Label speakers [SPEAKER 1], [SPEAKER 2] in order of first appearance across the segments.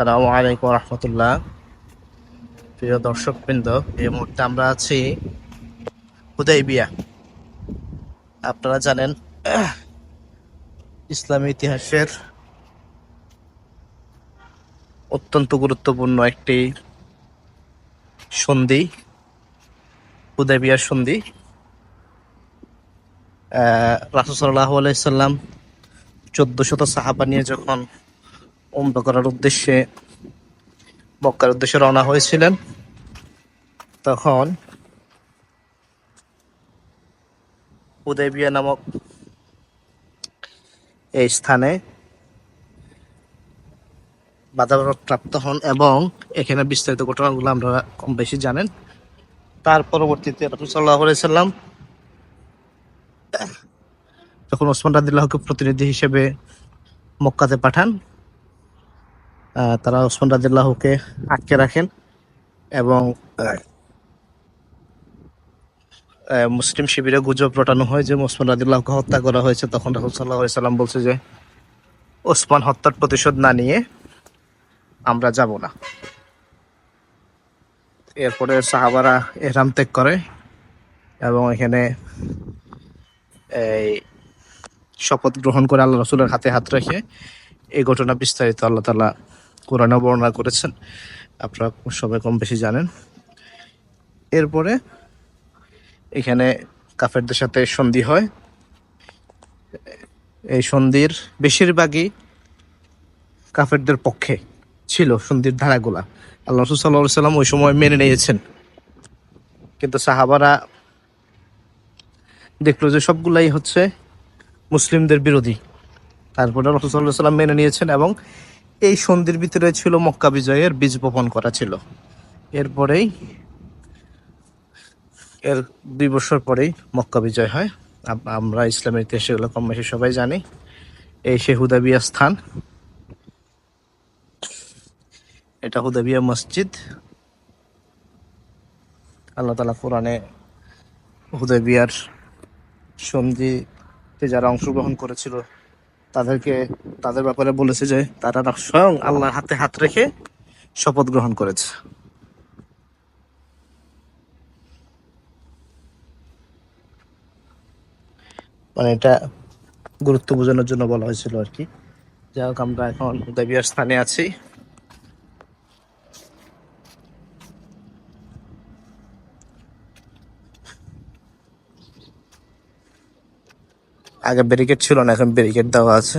[SPEAKER 1] সালামু আলাইকুম রহমতুল্লাহ। প্রিয় দর্শকবৃন্দ, এই মুহূর্তে আমরা আছি হুদাইবিয়া। আপনারা জানেন, ইসলামী ইতিহাসের অত্যন্ত গুরুত্বপূর্ণ একটি সন্ধি, হুদাইবিয়ার সন্ধি। রাসুসাল্লাহ আলাইসাল্লাম চোদ্দ শত সাহাবা নিয়ে যখন উমরা করার উদ্দেশ্যে মক্কার উদ্দেশ্যে রওনা হয়েছিলেন। তখন উদয়বিয়া নামক এই স্থানে বাধাপ্রাপ্ত প্রাপ্ত হন এবং এখানে বিস্তারিত ঘটনাগুলো আমরা কম বেশি জানেন। তার পরবর্তীতে রসুল্লাহ সাল্লাম যখন ওসমান রাদিল্লাহকে প্রতিনিধি হিসেবে মক্কাতে পাঠান তারা ওসমান রাদিল্লাহকে আটকে রাখেন এবং মুসলিম শিবিরে গুজব রটানো হয় যে ওসমান রাদিল্লাহকে হত্যা করা হয়েছে। তখন রাহুল সাল্লাহ সাল্লাম বলছে যে, ওসমান হত্যার প্রতিশোধ না নিয়ে আমরা যাব না। এরপরে সাহাবারা এহরাম ত্যাগ করে এবং এখানে এই শপথ গ্রহণ করে আল্লাহ রসুলের হাতে হাত রেখে এই ঘটনা বিস্তারিত আল্লাহ তালা কোরআনে বর্ণনা করেছেন। আপনারা সবাই কম বেশি জানেন। এরপরে এখানে কাফেরদের সাথে সন্ধি হয়। এই সন্ধির বেশিরভাগই কাফেরদের পক্ষে ছিল সন্ধির ধারাগুলা। আল্লাহ রসুল সাল্লাহ সাল্লাম ওই সময় মেনে নিয়েছেন। কিন্তু সাহাবারা দেখল যে সবগুলাই হচ্ছে মুসলিমদের বিরোধী। তারপরে রসুল্লাহ সাল্লাম মেনে নিয়েছেন এবং এই সন্ধির ভিতরে ছিল মক্কা বিজয়ের বীজ বপন করা ছিল। এরপরেই, এর দুই বছর পরেই মক্কা বিজয় হয়। আমরা ইসলামের ইতিহাসে এগুলো কম বেশি সবাই জানি। এই সে হুদাবিয়া স্থান। এটা হুদাবিয়া মসজিদ। আল্লাহ তালা কোরআনে হুদাবিয়ার সন্ধিতে যারা অংশগ্রহণ করেছিল তাদেরকে, তাদের ব্যাপারে বলেছে যে তারা স্বয়ং আল্লাহর হাতে হাত রেখে শপথ গ্রহণ করেছে। মানে এটা গুরুত্ব বোঝানোর জন্য বলা হয়েছিল আর কি। যাই হোক, আমরা এখন দেবিয়ার স্থানে আছি। আগে ব্যারিকেড ছিল না, এখন ব্যারিকেড দেওয়া আছে।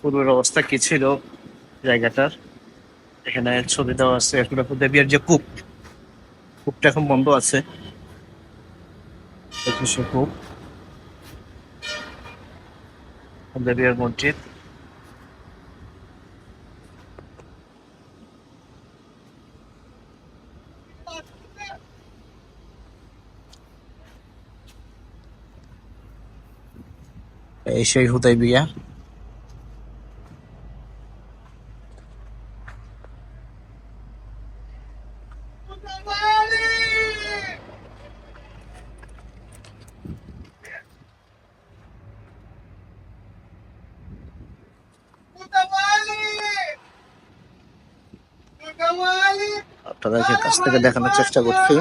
[SPEAKER 1] পূর্বের অবস্থা কি ছিল জায়গাটার? এখানে ছবি দেওয়া আছে। এখন যে কূপ, কূপটা এখন বন্ধ আছে। একুশে খুব। দেবিয়ার মসজিদ। এই সেই হুদাই বিয়া আপনাদেরকে কাছ থেকে দেখানোর চেষ্টা করছি।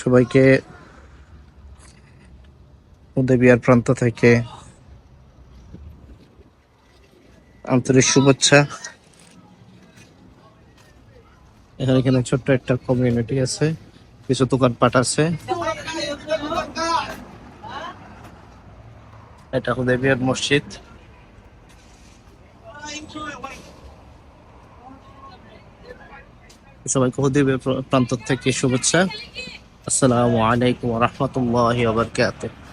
[SPEAKER 1] সবাইকে উদয়বিহার প্রান্ত থেকে আন্তরিক শুভেচ্ছা। এখানে এখানে ছোট্ট একটা কমিউনিটি আছে, কিছু দোকানপাট আছে। এটা হুদাইবিয়ার মসজিদ। সবাইকে হুদাইবিয়ার প্রান্ত থেকে শুভেচ্ছা। আসসালামু আলাইকুম রহমতুল্লাহ বারকাতুহ।